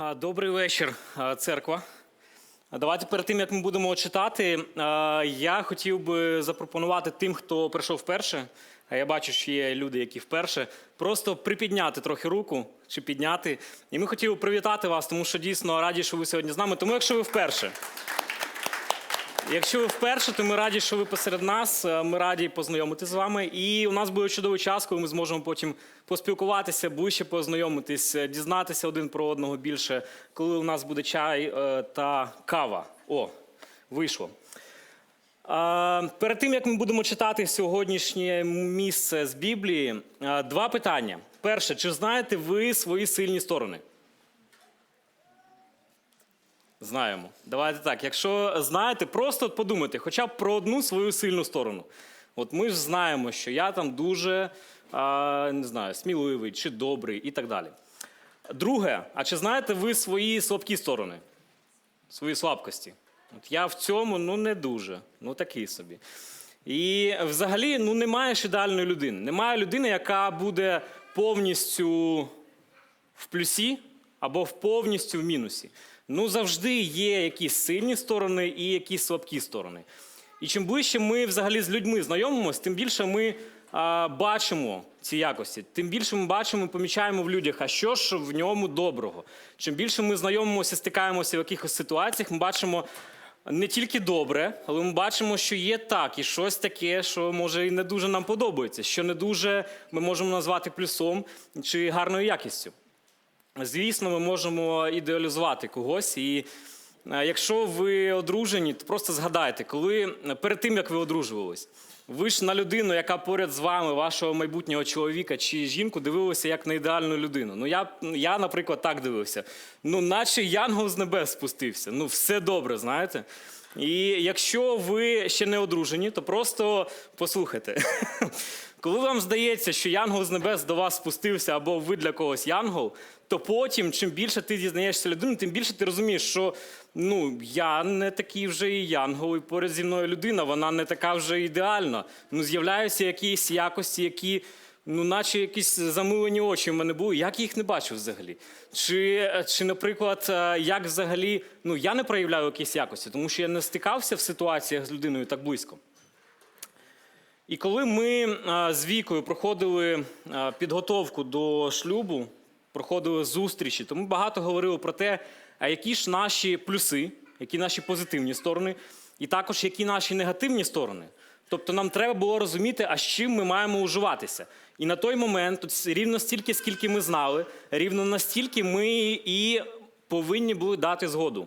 Добрий вечір, церква. Давайте перед тим, як ми будемо читати, я хотів би запропонувати тим, хто прийшов вперше, а я бачу, що є люди, які вперше, просто припідняти трохи руку чи підняти. І ми хотіли привітати вас, тому що дійсно раді, що ви сьогодні з нами. Тому якщо ви вперше. Якщо ви вперше, то ми раді, що ви посеред нас. Е, Ми раді познайомитися з вами. І у нас буде чудовий час, коли ми зможемо потім поспілкуватися, ближче познайомитись, е, дізнатися один про одного більше, коли у нас буде чай е, та кава. О, вийшло. Перед тим як ми будемо читати сьогоднішнє місце з Біблії, два питання. Перше, чи знаєте ви свої сильні сторони? Знаємо. Давайте так. Якщо знаєте, просто подумайте, хоча б про одну свою сильну сторону. От ми ж знаємо, що я там дуже а, не знаю, сміливий чи добрий і так далі. Друге, а чи знаєте ви свої слабкі сторони? Свої слабкості? От я в цьому ну не дуже, ну такий собі. І взагалі ну, немає ж ідеальної людини. Немає людини, яка буде повністю в плюсі або повністю в мінусі. Ну, завжди є якісь сильні сторони і якісь слабкі сторони. І чим ближче ми взагалі з людьми знайомимось, тим більше ми а, бачимо ці якості, тим більше ми бачимо помічаємо в людях, а що ж в ньому доброго. Чим більше ми знайомимося, стикаємося в якихось ситуаціях, ми бачимо не тільки добре, але ми бачимо, що є так, і щось таке, що може і не дуже нам подобається, що не дуже ми можемо назвати плюсом чи гарною якістю. Звісно, ми можемо ідеалізувати когось. І е, якщо ви одружені, то просто згадайте, коли перед тим як ви одружувались, ви ж на людину, яка поряд з вами, вашого майбутнього чоловіка чи жінку, дивилися як на ідеальну людину. Ну я, я, наприклад, так дивився. Ну, наче янгол з небес спустився. Ну, все добре, знаєте. І якщо ви ще не одружені, то просто послухайте. Коли вам здається, що янгол з небес до вас спустився, або ви для когось янгол, то потім, чим більше ти дізнаєшся людину, тим більше ти розумієш, що ну я не такий вже і янгол, і поряд зі мною людина, вона не така вже ідеальна. Ну, з'являються якісь якості, які. Ну, наче якісь замилені очі в мене були, як я їх не бачив взагалі. Чи, чи, наприклад, е, як взагалі, ну я не проявляю якісь якості, тому що я не стикався в ситуаціях з людиною так близько. І коли ми з Вікою проходили підготовку до шлюбу, проходили зустрічі, то ми багато говорили про те, а які ж наші плюси, які наші позитивні сторони, і також які наші негативні сторони. Тобто нам треба було розуміти, а з чим ми маємо уживатися. І на той момент, рівно стільки, скільки ми знали, рівно настільки ми і повинні були дати згоду.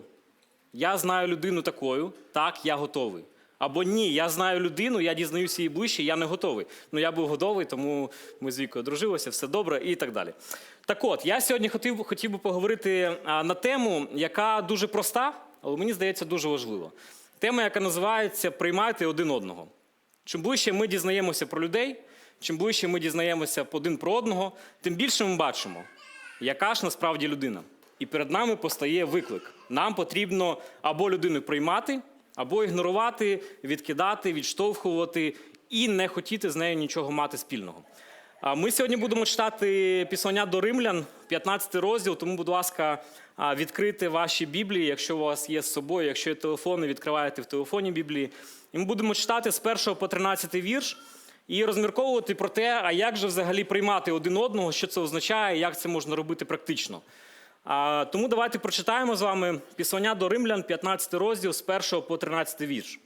Я знаю людину такою, так, я готовий. Або ні, я знаю людину, я дізнаюся її ближче, я не готовий. Ну я був готовий, тому ми з Вікою одружилися, все добре і так далі. Так от, я сьогодні хотів, хотів би поговорити на тему, яка дуже проста, але мені здається дуже важлива. Тема, яка називається Приймайте один одного. Чим ближче ми дізнаємося про людей, чим ближче ми дізнаємося один про одного, тим більше ми бачимо, яка ж насправді людина. І перед нами постає виклик. Нам потрібно або людину приймати, або ігнорувати, відкидати, відштовхувати і не хотіти з нею нічого мати спільного. Ми сьогодні будемо читати післання до римлян, 15 розділ, тому, будь ласка, а, відкрийте ваші Біблії, якщо у вас є з собою, якщо є телефони, відкриваєте в телефоні Біблії. І ми будемо читати з 1 по 13 вірш і розмірковувати про те, а як же взагалі приймати один одного, що це означає, як це можна робити практично. Тому давайте прочитаємо з вами післання до римлян, 15 розділ з 1 по 13 вірш.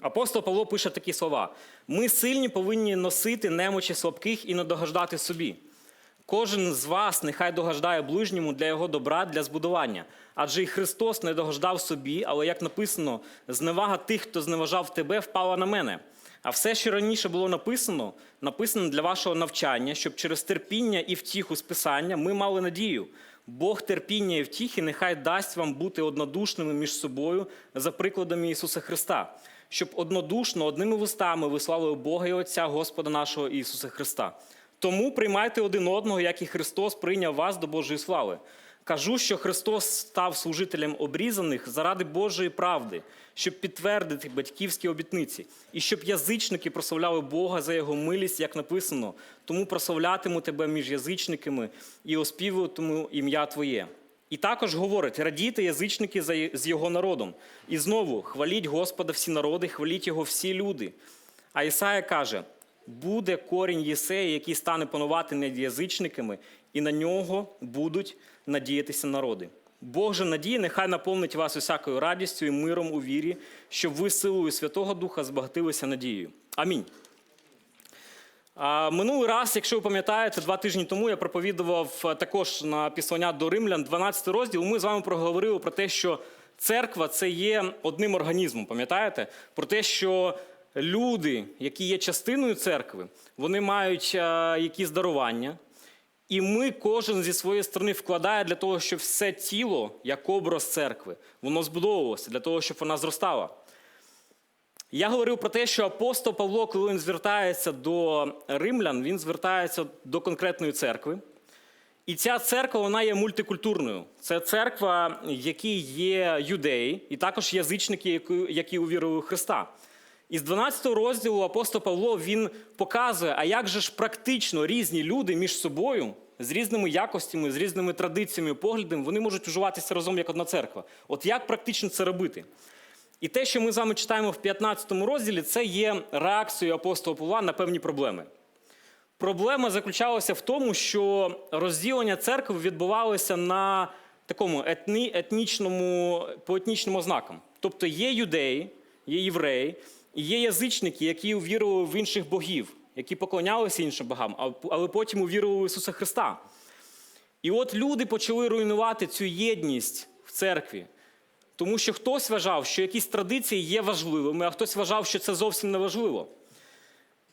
Апостол Павло пише такі слова: ми сильні повинні носити немочі слабких і не догаждати собі. Кожен з вас нехай догаждає ближньому для його добра, для збудування. Адже і Христос не догаждав собі, але як написано, зневага тих, хто зневажав тебе, впала на мене. А все, що раніше було написано, написано для вашого навчання, щоб через терпіння і втіху з Писання ми мали надію. Бог терпіння і втіхи нехай дасть вам бути однодушними між собою за прикладами Ісуса Христа, щоб однодушно одними вустами виславили Бога і Отця Господа нашого Ісуса Христа. Тому приймайте один одного, як і Христос прийняв вас до Божої слави. Кажу, що Христос став служителем обрізаних заради Божої правди, щоб підтвердити батьківські обітниці, і щоб язичники прославляли Бога за його милість, як написано. Тому прославлятиму тебе між язичниками і оспівуватиму ім'я Твоє. І також говорить: радійте язичники з його народом. І знову хваліть Господа всі народи, хваліть його всі люди. А Ісая каже: буде корінь Єсея, який стане панувати над язичниками, і на нього будуть надіятися народи. Бог же надії, нехай наповнить вас усякою радістю і миром у вірі, щоб ви силою Святого Духа збагатилися надією. Амінь. Минулий раз, якщо ви пам'ятаєте, два тижні тому я проповідував е, також на післання до римлян, 12 розділ. Ми з вами проговорили про те, що церква це є одним організмом. Пам'ятаєте? Про те, що люди, які є частиною церкви, вони мають е, якісь дарування. І ми, кожен зі своєї сторони, вкладає для того, щоб все тіло, як образ церкви, воно збудовувалося, для того, щоб вона зростала. Я говорив про те, що апостол Павло, коли він звертається до римлян, він звертається до конкретної церкви. І ця церква вона є мультикультурною. Це церква, в якій є юдеї, і також язичники, які, увірили у Христа. І з 12 розділу апостол Павло він показує, а як же ж практично різні люди між собою, з різними якостями, з різними традиціями, поглядами, вони можуть уживатися разом як одна церква. От як практично це робити? І те, що ми з вами читаємо в 15 розділі, це є реакцією апостола Павла на певні проблеми. Проблема заключалася в тому, що розділення церкви відбувалося на такому етні, етнічному, по етнічним ознакам. Тобто є юдеї, є євреї, і є язичники, які увірували в інших богів, які поклонялися іншим богам, але потім увірували в Ісуса Христа. І от люди почали руйнувати цю єдність в церкві. Тому що хтось вважав, що якісь традиції є важливими, а хтось вважав, що це зовсім не важливо.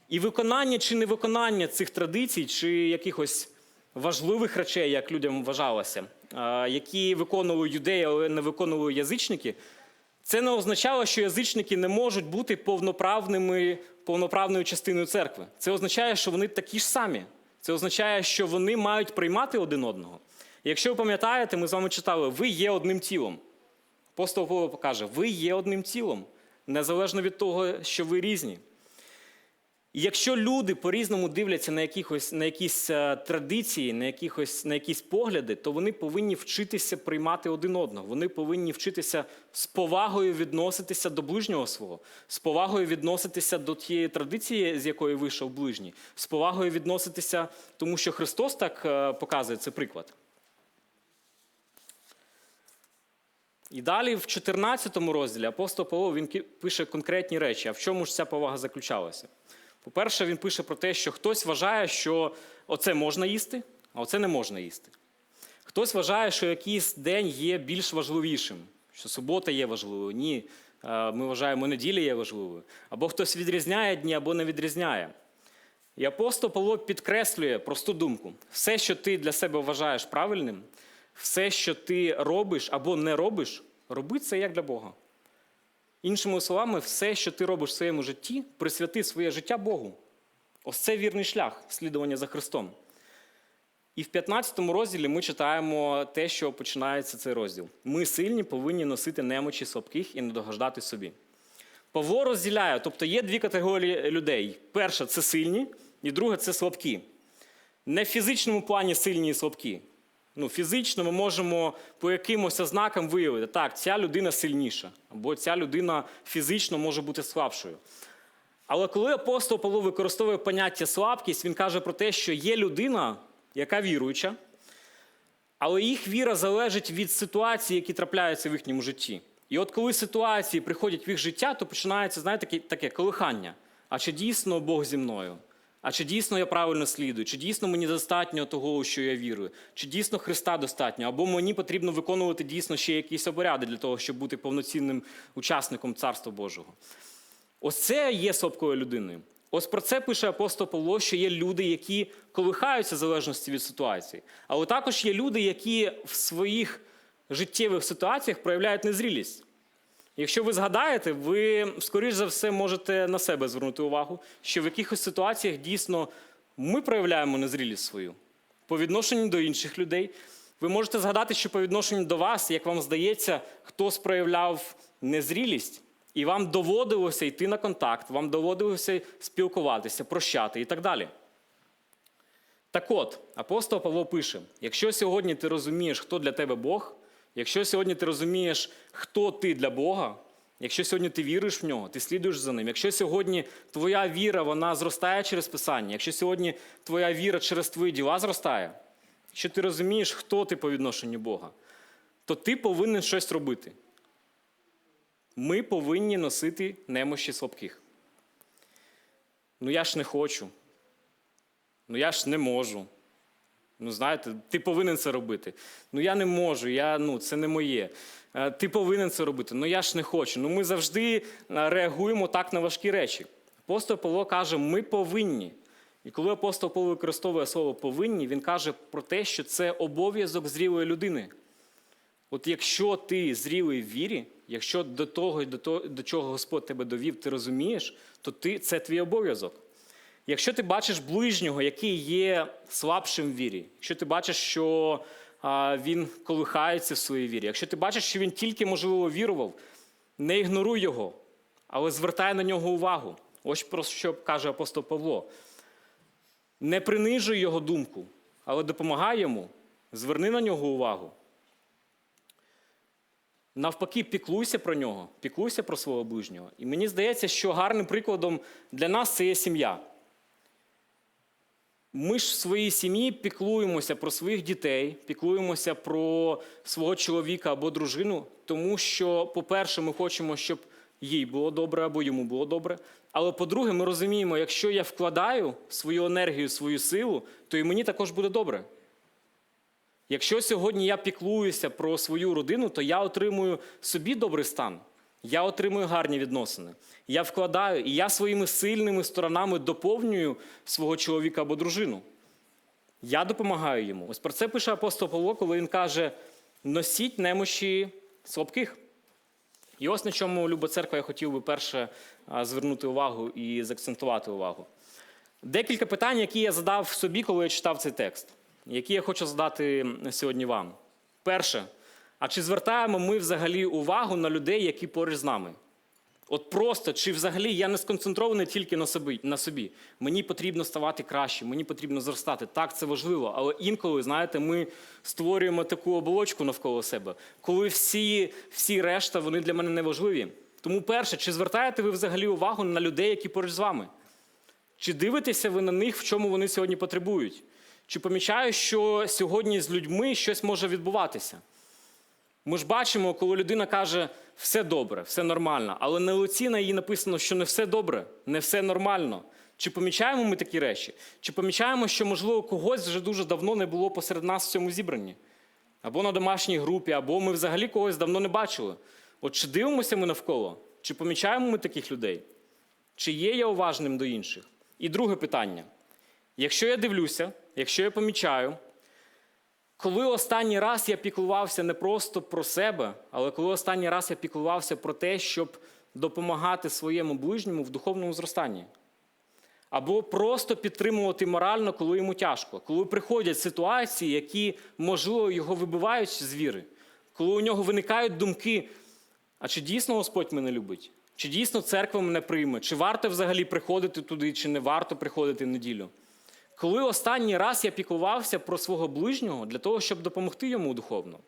І виконання чи невиконання цих традицій, чи якихось важливих речей, як людям вважалося, які виконували юдеї, але не виконували язичники, це не означало, що язичники не можуть бути повноправними, повноправною частиною церкви. Це означає, що вони такі ж самі. Це означає, що вони мають приймати один одного. Якщо ви пам'ятаєте, ми з вами читали, ви є одним тілом. Апостол Павло покаже, ви є одним тілом, незалежно від того, що ви різні. Якщо люди по-різному дивляться на, якихось, на якісь е, традиції, на, якихось, на якісь погляди, то вони повинні вчитися приймати один одного. Вони повинні вчитися з повагою відноситися до ближнього свого, з повагою відноситися до тієї традиції, з якої вийшов ближній, з повагою відноситися, тому що Христос так е, показує це приклад. І далі в 14 розділі апостол Павло він пише конкретні речі. А в чому ж ця повага заключалася? По-перше, він пише про те, що хтось вважає, що оце можна їсти, а оце не можна їсти. Хтось вважає, що якийсь день є більш важливішим, що субота є важливою. Ні, е, ми вважаємо, неділя є важливою. Або хтось відрізняє дні, або не відрізняє. І апостол Павло підкреслює просту думку: все, що ти для себе вважаєш правильним, все, що ти робиш або не робиш, роби це як для Бога. Іншими словами, все, що ти робиш в своєму житті, присвяти своє життя Богу. Ось це вірний шлях слідування за Христом. І в 15 розділі ми читаємо те, що починається цей розділ. Ми сильні повинні носити немочі слабких і не догождати собі. Павло розділяє, тобто є дві категорії людей. Перша це сильні, і друга це слабкі. Не в фізичному плані сильні і слабкі. Ну, фізично ми можемо по якимось ознакам виявити, так, ця людина сильніша, або ця людина фізично може бути слабшою. Але коли апостол Павло використовує поняття слабкість, він каже про те, що є людина, яка віруюча, але їх віра залежить від ситуацій, які трапляються в їхньому житті. І от коли ситуації приходять в їх життя, то починається, знаєте, таке колихання. А чи дійсно Бог зі мною? А чи дійсно я правильно слідую? Чи дійсно мені достатньо того, що я вірую? Чи дійсно Христа достатньо? Або мені потрібно виконувати дійсно ще якісь обряди для того, щоб бути повноцінним учасником Царства Божого? Ось це є слабкою людиною. Ось про це пише апостол Павло, що є люди, які колихаються в залежності від ситуації. Але також є люди, які в своїх життєвих ситуаціях проявляють незрілість. Якщо ви згадаєте, ви, скоріш за все, можете на себе звернути увагу, що в якихось ситуаціях дійсно ми проявляємо незрілість свою по відношенню до інших людей. Ви можете згадати, що по відношенню до вас, як вам здається, хтось проявляв незрілість, і вам доводилося йти на контакт, вам доводилося спілкуватися, прощати і так далі. Так от, апостол Павло пише: якщо сьогодні ти розумієш, хто для тебе Бог, якщо сьогодні ти розумієш, хто ти для Бога, якщо сьогодні ти віриш в нього, ти слідуєш за ним, якщо сьогодні твоя віра вона зростає через Писання, якщо сьогодні твоя віра через твої діла зростає, якщо ти розумієш, хто ти по відношенню Бога, то ти повинен щось робити. Ми повинні носити немощі слабких. Ну я ж не хочу. Ну я ж не можу. Ну, знаєте, ти повинен це робити. Ну я не можу, я, ну, це не моє. Е, Ти повинен це робити. Ну я ж не хочу. Ну ми завжди е, реагуємо так на важкі речі. Апостол Павло каже, ми повинні. І коли апостол Павло використовує слово повинні, він каже про те, що це обов'язок зрілої людини. От якщо ти зрілий в вірі, якщо до того, до того, до чого Господь тебе довів, ти розумієш, то ти, це твій обов'язок. Якщо ти бачиш ближнього, який є слабшим в вірі, якщо ти бачиш, що він колихається в своїй вірі, якщо ти бачиш, що він тільки, можливо, вірував, не ігноруй його, але звертай на нього увагу. Ось про що каже апостол Павло. Не принижуй його думку, але допомагай йому, зверни на нього увагу. Навпаки, піклуйся про нього, піклуйся про свого ближнього. І мені здається, що гарним прикладом для нас це є сім'я. Ми ж в своїй сім'ї піклуємося про своїх дітей, піклуємося про свого чоловіка або дружину, тому що, по-перше, ми хочемо, щоб їй було добре або йому було добре. Але по-друге, ми розуміємо, якщо я вкладаю свою енергію, свою силу, то і мені також буде добре. Якщо сьогодні я піклуюся про свою родину, то я отримую собі добрий стан. Я отримую гарні відносини. Я вкладаю, і я своїми сильними сторонами доповнюю свого чоловіка або дружину. Я допомагаю йому. Ось про це пише апостол Павло, коли він каже: носіть немощі слабких. І ось на чому Люба церква я хотів би перше звернути увагу і заакцентувати увагу. Декілька питань, які я задав собі, коли я читав цей текст, які я хочу задати сьогодні вам. Перше, а чи звертаємо ми взагалі увагу на людей, які поруч з нами? От просто, чи взагалі я не сконцентрований тільки на собі, на собі. Мені потрібно ставати краще, мені потрібно зростати. Так, це важливо, але інколи, знаєте, ми створюємо таку оболочку навколо себе, коли всі, всі решта вони для мене не важливі. Тому, перше, чи звертаєте ви взагалі увагу на людей, які поруч з вами? Чи дивитеся ви на них, в чому вони сьогодні потребують? Чи помічаю, що сьогодні з людьми щось може відбуватися? Ми ж бачимо, коли людина каже, все добре, все нормально, але на лиці на її написано, що не все добре, не все нормально. Чи помічаємо ми такі речі? Чи помічаємо, що, можливо, когось вже дуже давно не було посеред нас в цьому зібранні? Або на домашній групі, або ми взагалі когось давно не бачили. От чи дивимося ми навколо? Чи помічаємо ми таких людей? Чи є я уважним до інших? І друге питання: якщо я дивлюся, якщо я помічаю, коли останній раз я піклувався не просто про себе, але коли останній раз я піклувався про те, щоб допомагати своєму ближньому в духовному зростанні, або просто підтримувати морально, коли йому тяжко, коли приходять ситуації, які, можливо, його вибивають з віри, коли у нього виникають думки, а чи дійсно Господь мене любить? Чи дійсно церква мене прийме? Чи варто взагалі приходити туди, чи не варто приходити в неділю? Коли останній раз я піклувався про свого ближнього для того, щоб допомогти йому духовно?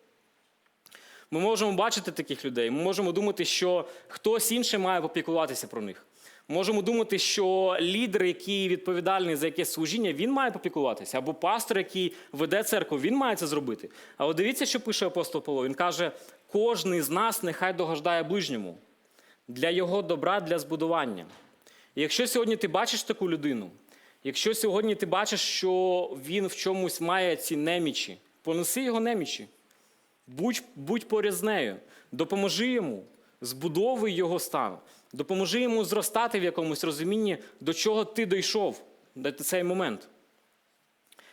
Ми можемо бачити таких людей, ми можемо думати, що хтось інший має попіклуватися про них. Можемо думати, що лідер, який відповідальний за якесь служіння, він має попіклуватися, або пастор, який веде церкву, він має це зробити. Але дивіться, що пише апостол Павло. Він каже: кожний з нас нехай догождає ближньому для його добра, для збудування. І якщо сьогодні ти бачиш таку людину, якщо сьогодні ти бачиш, що він в чомусь має ці немічі, понеси його немічі. Будь, будь поряд з нею, допоможи йому, збудовуй його стан, допоможи йому зростати в якомусь розумінні, до чого ти дійшов до цей момент.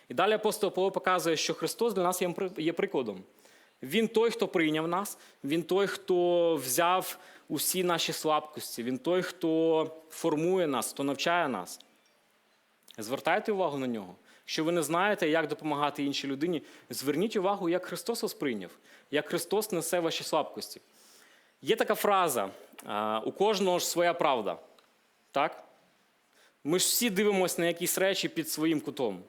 І далі апостол Павло показує, що Христос для нас є прикладом. Він той, хто прийняв нас, він той, хто взяв усі наші слабкості, він той, хто формує нас, хто навчає нас. Звертайте увагу на нього. Якщо ви не знаєте, як допомагати іншій людині, зверніть увагу, як Христос вас прийняв, як Христос несе ваші слабкості. Є така фраза: у кожного ж своя правда. Так? Ми ж всі дивимося на якісь речі під своїм кутом.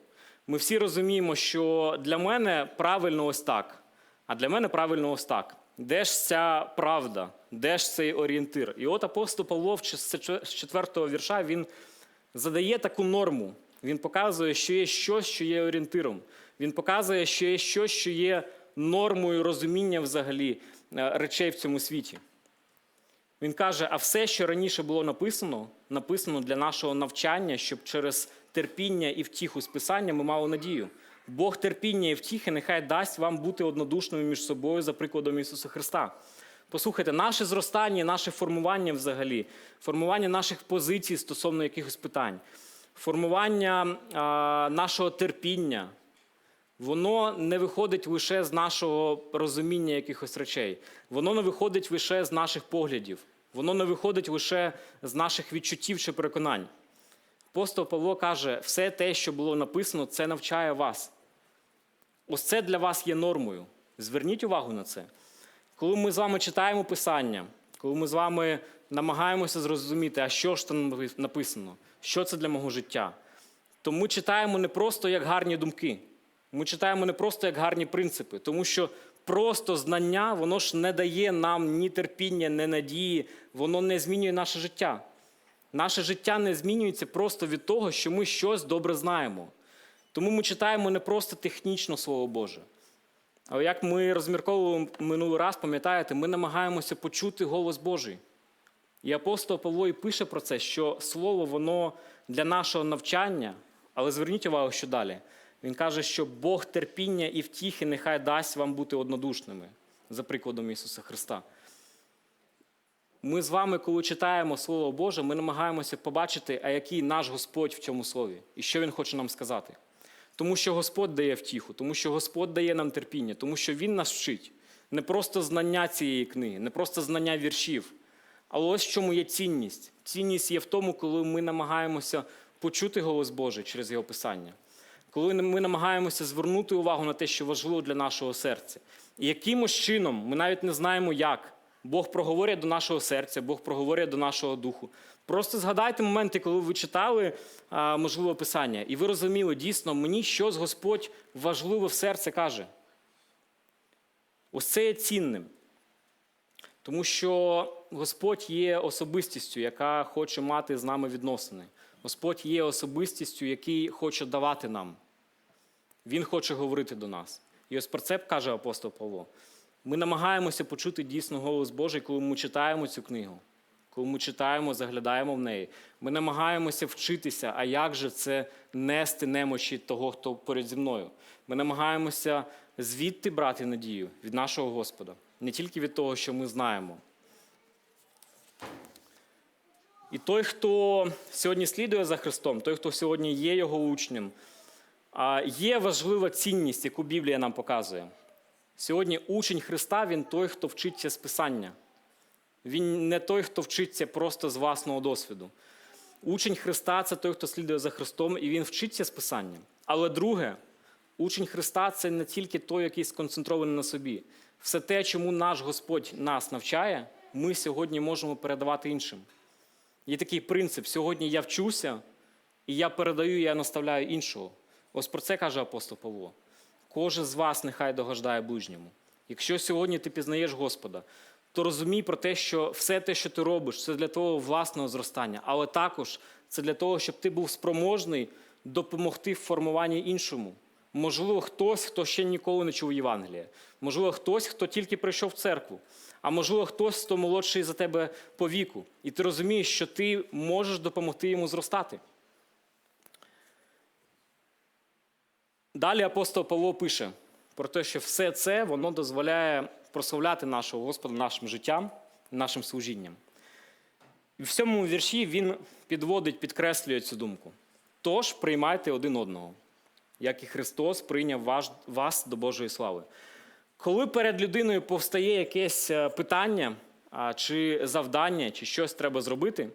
ми всі розуміємо, що для мене правильно ось так, а для мене правильно ось так. Де ж ця правда, де ж цей орієнтир? І от апостол Павло з чет- з вірша він задає таку норму. Він показує, що є щось, що є орієнтиром. Він показує, що є щось, що є нормою розуміння взагалі е, речей в цьому світі. Він каже: а все, що раніше було написано, написано для нашого навчання, щоб через терпіння і втіху з Писання ми мали надію. Бог терпіння і втіхи нехай дасть вам бути однодушними між собою за прикладом Ісуса Христа. Послухайте, наше зростання, наше формування взагалі, формування наших позицій стосовно якихось питань, формування а, нашого терпіння, воно не виходить лише з нашого розуміння якихось речей. Воно не виходить лише з наших поглядів. Воно не виходить лише з наших відчуттів чи переконань. Апостол Павло каже, все те, що було написано, це навчає вас. Ось це для вас є нормою. Зверніть увагу на це. Коли ми з вами читаємо Писання, коли ми з вами намагаємося зрозуміти, а що ж там написано, що це для мого життя, то ми читаємо не просто як гарні думки, ми читаємо не просто як гарні принципи, тому що просто знання, воно ж не дає нам ні терпіння, ні надії, воно не змінює наше життя. Наше життя не змінюється просто від того, що ми щось добре знаємо. Тому ми читаємо не просто технічно Слово Боже. Але як ми розмірковували минулий раз, пам'ятаєте, ми намагаємося почути голос Божий. І апостол Павло і пише про це, що слово воно для нашого навчання, але зверніть увагу, що далі. Він каже, що Бог терпіння і втіхи нехай дасть вам бути однодушними, за прикладом Ісуса Христа. Ми з вами, коли читаємо Слово Боже, ми намагаємося побачити, а який наш Господь в цьому слові, і що Він хоче нам сказати. Тому що Господь дає втіху, тому що Господь дає нам терпіння, тому що Він нас вчить. Не просто знання цієї книги, не просто знання віршів. Але ось в чому є цінність. Цінність є в тому, коли ми намагаємося почути голос Божий через його писання, коли ми намагаємося звернути увагу на те, що важливо для нашого серця. І якимось чином, ми навіть не знаємо, як. Бог проговорює до нашого серця, Бог проговорює до нашого духу. Просто згадайте моменти, коли ви читали, а, можливо, писання, і ви розуміли, дійсно, мені щось Господь важливе в серце каже. Ось це є цінним. Тому що Господь є особистістю, яка хоче мати з нами відносини. Господь є особистістю, який хоче давати нам. Він хоче говорити до нас. І ось про це каже апостол Павло. Ми намагаємося почути дійсно голос Божий, коли ми читаємо цю книгу, коли ми читаємо, заглядаємо в неї. Ми намагаємося вчитися, а як же це нести немочі того, хто поряд зі мною. Ми намагаємося звідти брати надію від нашого Господа, не тільки від того, що ми знаємо. І той, хто сьогодні слідує за Христом, той, хто сьогодні є його учнем, є важлива цінність, яку Біблія нам показує. Сьогодні учень Христа він той, хто вчиться з Писання. Він не той, хто вчиться просто з власного досвіду. Учень Христа це той, хто слідує за Христом, і він вчиться з Писання. Але друге, учень Христа це не тільки той, який сконцентрований на собі. Все те, чому наш Господь нас навчає, ми сьогодні можемо передавати іншим. Є такий принцип: сьогодні я вчуся, і я передаю, я наставляю іншого. Ось про це каже апостол Павло. Кожен з вас нехай догождає ближньому. Якщо сьогодні ти пізнаєш Господа, то розумій про те, що все те, що ти робиш, це для твого власного зростання, але також це для того, щоб ти був спроможний допомогти в формуванні іншому. Можливо, хтось, хто ще ніколи не чув Євангелія. Можливо, хтось, хто тільки прийшов в церкву. А можливо, хтось, хто молодший за тебе по віку. І ти розумієш, що ти можеш допомогти йому зростати. Далі апостол Павло пише про те, що все це воно дозволяє прославляти нашого Господа нашим життям, нашим служінням. І в цьому вірші він підводить, підкреслює цю думку. Тож приймайте один одного, як і Христос прийняв вас до Божої слави. Коли перед людиною повстає якесь е, питання, чи завдання, чи щось треба зробити,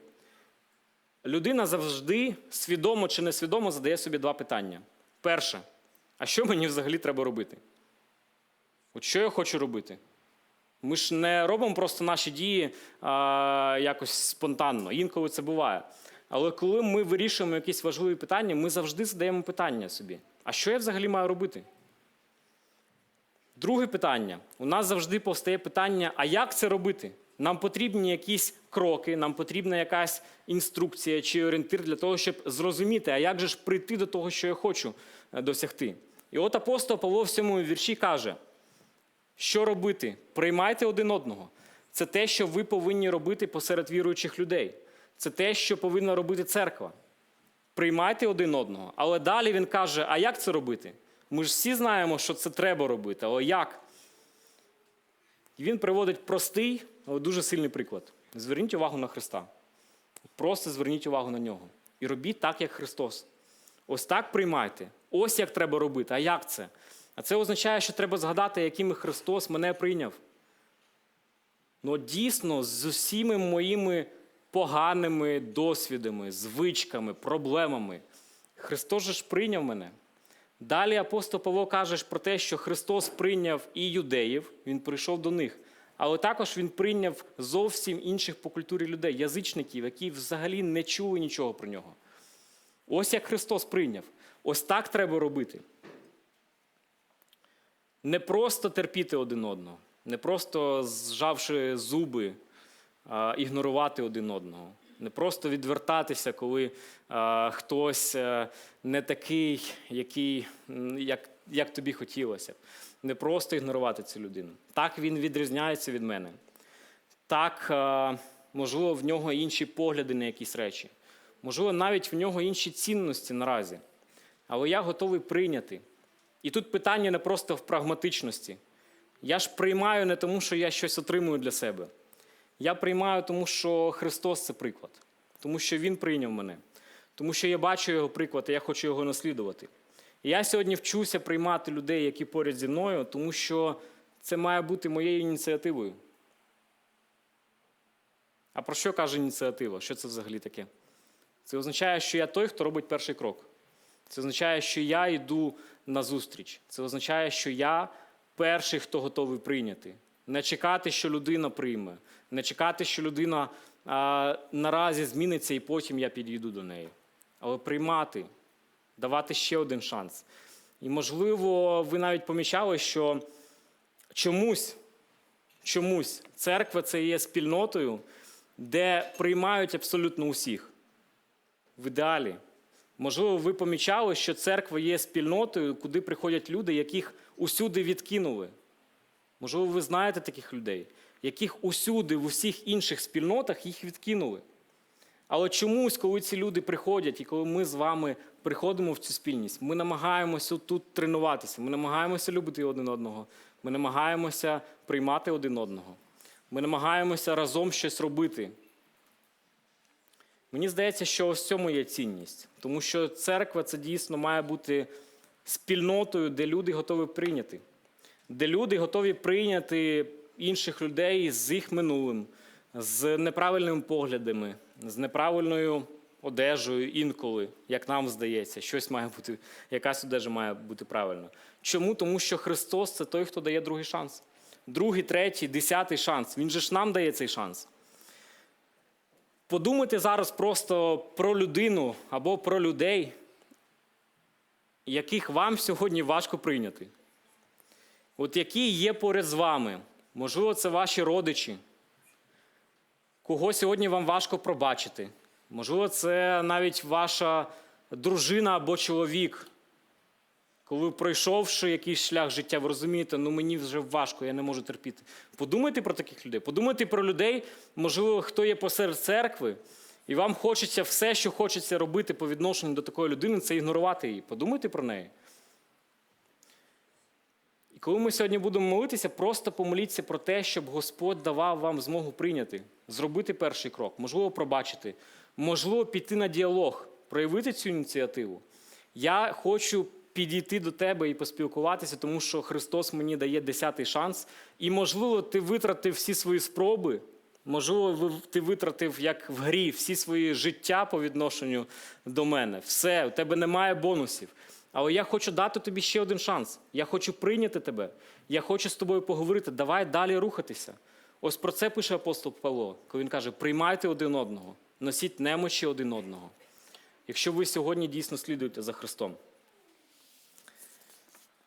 людина завжди свідомо чи несвідомо задає собі два питання. Перше, а що мені взагалі треба робити? От що я хочу робити? Ми ж не робимо просто наші дії а, якось спонтанно. Інколи це буває. Але коли ми вирішуємо якісь важливі питання, ми завжди задаємо питання собі. А що я взагалі маю робити? Друге питання. У нас завжди повстає питання: а як це робити? Нам потрібні якісь кроки, нам потрібна якась інструкція чи орієнтир для того, щоб зрозуміти, а як же ж прийти до того, що я хочу е, досягти. І от апостол Павло в цьому вірші каже: що робити? Приймайте один одного. Це те, що ви повинні робити посеред віруючих людей. Це те, що повинна робити церква. Приймайте один одного. Але далі він каже: а як це робити? Ми ж всі знаємо, що це треба робити, але як? І він приводить простий, але дуже сильний приклад. Зверніть увагу на Христа. Просто зверніть увагу на нього. І робіть так, як Христос. Ось так приймайте. Ось як треба робити. А як це? А це означає, що треба згадати, яким Христос мене прийняв. Ну, дійсно, з усіми моїми поганими досвідами, звичками, проблемами. Христос же ж прийняв мене. Далі апостол Павло каже про те, що Христос прийняв і юдеїв, Він прийшов до них, але також Він прийняв зовсім інших по культурі людей, язичників, які взагалі не чули нічого про нього. Ось як Христос прийняв. Ось так треба робити. Не просто терпіти один одного, не просто зжавши зуби, ігнорувати один одного, не просто відвертатися, коли хтось е, не такий, який, як, як тобі хотілося. Не просто ігнорувати цю людину. Так він відрізняється від мене. Так, е, можливо, в нього інші погляди на якісь речі. Можливо, навіть в нього інші цінності наразі. Але я готовий прийняти. І тут питання не просто в прагматичності. Я ж приймаю не тому, що я щось отримую для себе. Я приймаю, тому що Христос це приклад, тому що Він прийняв мене, тому що я бачу його приклад, і я хочу його наслідувати. І я сьогодні вчуся приймати людей, які поряд зі мною, тому що це має бути моєю ініціативою. А про що каже ініціатива? Що це взагалі таке? Це означає, що я той, хто робить перший крок. Це означає, що я йду на зустріч. Це означає, що я перший, хто готовий прийняти. Не чекати, що людина прийме, не чекати, що людина а, наразі зміниться і потім я підійду до неї. Але приймати, давати ще один шанс. І, можливо, ви навіть помічали, що чомусь, чомусь церква це є спільнотою, де приймають абсолютно усіх. В ідеалі. Можливо, ви помічали, що церква є спільнотою, куди приходять люди, яких усюди відкинули. Можливо, ви знаєте таких людей, яких усюди, в усіх інших спільнотах їх відкинули. Але чомусь, коли ці люди приходять, і коли ми з вами приходимо в цю спільність, ми намагаємося тут тренуватися, ми намагаємося любити один одного, ми намагаємося приймати один одного, ми намагаємося разом щось робити. Мені здається, що в цьому є цінність, тому що церква це дійсно має бути спільнотою, де люди готові прийняти, де люди готові прийняти інших людей з їх минулим, з неправильними поглядами, з неправильною одежею інколи, як нам здається, щось має бути, якась одежа має бути правильна. Чому? Тому що Христос це той, хто дає другий шанс. Другий, третій, десятий шанс. Він же ж нам дає цей шанс. Подумайте зараз просто про людину або про людей, яких вам сьогодні важко прийняти. От які є поряд з вами. Можливо, це ваші родичі, кого сьогодні вам важко пробачити. Можливо, це навіть ваша дружина або чоловік. Коли пройшовши якийсь шлях життя, ви розумієте, ну мені вже важко, я не можу терпіти. Подумайте про таких людей. Подумайте про людей, можливо, хто є посеред церкви, і вам хочеться все, що хочеться робити по відношенню до такої людини, це ігнорувати її. Подумайте про неї. І коли ми сьогодні будемо молитися, просто помоліться про те, щоб Господь давав вам змогу прийняти, зробити перший крок, можливо, пробачити, можливо, піти на діалог, проявити цю ініціативу. Я хочу підійти до тебе і поспілкуватися, тому що Христос мені дає десятий шанс. І, можливо, ти витратив всі свої спроби, можливо, ти витратив як в грі всі свої життя по відношенню до мене. Все, у тебе немає бонусів. Але я хочу дати тобі ще один шанс. Я хочу прийняти тебе. Я хочу з тобою поговорити. Давай далі рухатися. Ось про це пише апостол Павло, коли він каже: приймайте один одного, носіть немочі один одного. Якщо ви сьогодні дійсно слідуєте за Христом.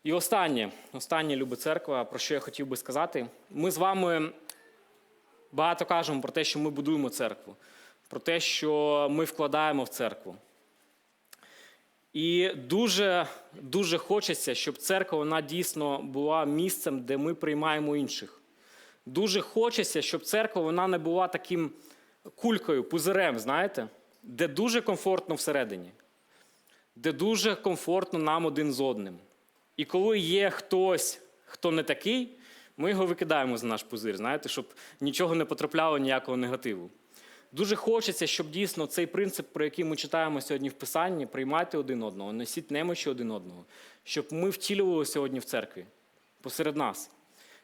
І останнє, останнє любе церква, про що я хотів би сказати. Ми з вами багато кажемо про те, що ми будуємо церкву, про те, що ми вкладаємо в церкву. І дуже, дуже хочеться, щоб церква вона дійсно була місцем, де ми приймаємо інших. Дуже хочеться, щоб церква вона не була таким кулькою, пузирем, знаєте, де дуже комфортно всередині, де дуже комфортно нам один з одним. І коли є хтось, хто не такий, ми його викидаємо з наш пузир, знаєте, щоб нічого не потрапляло, ніякого негативу. Дуже хочеться, щоб дійсно цей принцип, про який ми читаємо сьогодні в Писанні, приймати один одного, носіть немочі один одного, щоб ми втілювали сьогодні в церкві посеред нас.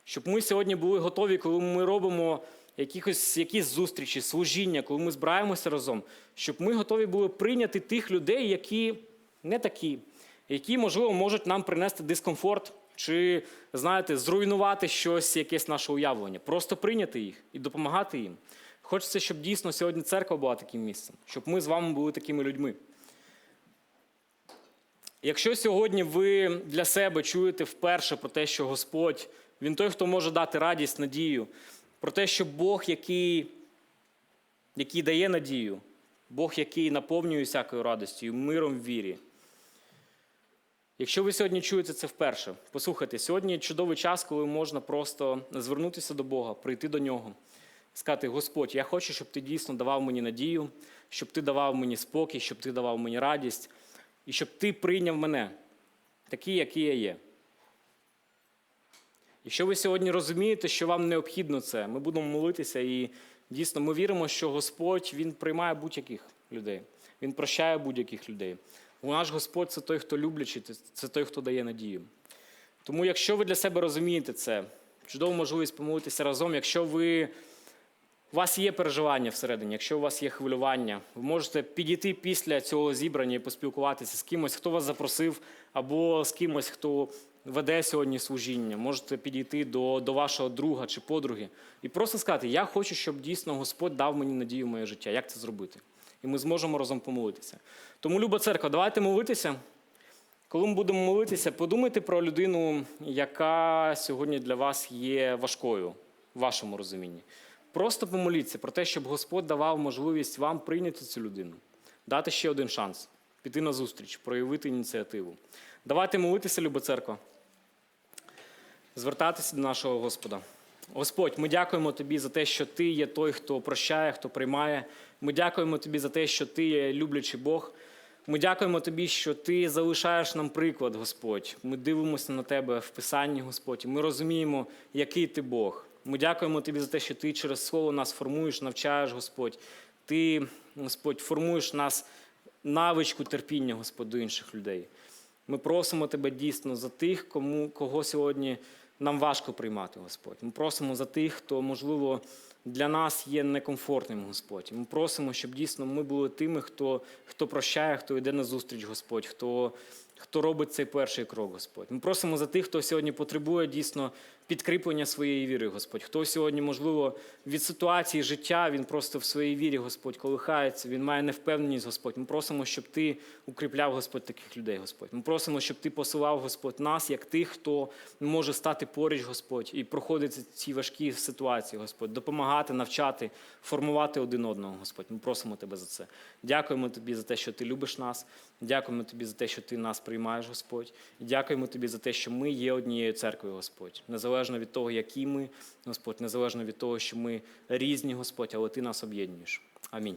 Щоб ми сьогодні були готові, коли ми робимо якісь, якісь зустрічі, служіння, коли ми збираємося разом, щоб ми готові були прийняти тих людей, які не такі, які, можливо, можуть нам принести дискомфорт чи, знаєте, зруйнувати щось, якесь наше уявлення. Просто прийняти їх і допомагати їм. Хочеться, щоб дійсно сьогодні церква була таким місцем, щоб ми з вами були такими людьми. Якщо сьогодні ви для себе чуєте вперше про те, що Господь, Він той, хто може дати радість, надію, про те, що Бог, який, який дає надію, Бог, який наповнює всякою радістю, миром в вірі. Якщо ви сьогодні чуєте це вперше, послухайте, сьогодні чудовий час, коли можна просто звернутися до Бога, прийти до нього, сказати: Господь, я хочу, щоб ти дійсно давав мені надію, щоб ти давав мені спокій, щоб ти давав мені радість, і щоб ти прийняв мене, такий, який я є. Якщо ви сьогодні розумієте, що вам необхідно це, ми будемо молитися і дійсно ми віримо, що Господь Він приймає будь-яких людей, Він прощає будь-яких людей. У наш Господь це той, хто люблячий, це той, хто дає надію. Тому, якщо ви для себе розумієте це, чудова можливість помолитися разом, якщо ви. У вас є переживання всередині, якщо у вас є хвилювання, ви можете підійти після цього зібрання і поспілкуватися з кимось, хто вас запросив, або з кимось, хто веде сьогодні служіння. Можете підійти до, до вашого друга чи подруги і просто сказати: Я хочу, щоб дійсно Господь дав мені надію в моє життя. Як це зробити? І ми зможемо разом помолитися. Тому, люба церква, давайте молитися. Коли ми будемо молитися, подумайте про людину, яка сьогодні для вас є важкою в вашому розумінні. Просто помоліться про те, щоб Господь давав можливість вам прийняти цю людину, дати ще один шанс, піти на зустріч, проявити ініціативу. Давайте молитися, люба церква, звертатися до нашого Господа. Господь, ми дякуємо Тобі за те, що Ти є той, хто прощає, хто приймає. Ми дякуємо Тобі за те, що Ти є люблячий Бог. Ми дякуємо Тобі, що Ти залишаєш нам приклад, Господь. Ми дивимося на Тебе в Писанні, Господь. Ми розуміємо, який ти Бог. Ми дякуємо Тобі за те, що Ти через Слово нас формуєш, навчаєш, Господь. Ти, Господь, формуєш нас навичку терпіння, Господь, до інших людей. Ми просимо Тебе дійсно за тих, кому, кого сьогодні нам важко приймати, Господь. Ми просимо за тих, хто, можливо, для нас є некомфортним, Господь. Ми просимо, щоб дійсно ми були тими, хто, хто прощає, хто йде на зустріч, Господь, хто, хто робить цей перший крок, Господь. Ми просимо за тих, хто сьогодні потребує дійсно підкріплення своєї віри, Господь. Хто сьогодні, можливо, від ситуації життя він просто в своїй вірі, Господь, колихається, він має невпевненість, Господь. Ми просимо, щоб Ти укріпляв, Господь, таких людей, Господь. Ми просимо, щоб Ти посилав, Господь, нас, як тих, хто може стати поруч, Господь, і проходити ці важкі ситуації, Господь, допомагати, навчати, формувати один одного, Господь. Ми просимо Тебе за це. Дякуємо Тобі за те, що Ти любиш нас. Дякуємо Тобі за те, що Ти нас приймаєш, Господь. І дякуємо Тобі за те, що ми є однією церквою, Господь. Незалежно від того, які ми, Господь, незалежно від того, що ми різні, Господь, але Ти нас об'єднуєш. Амінь.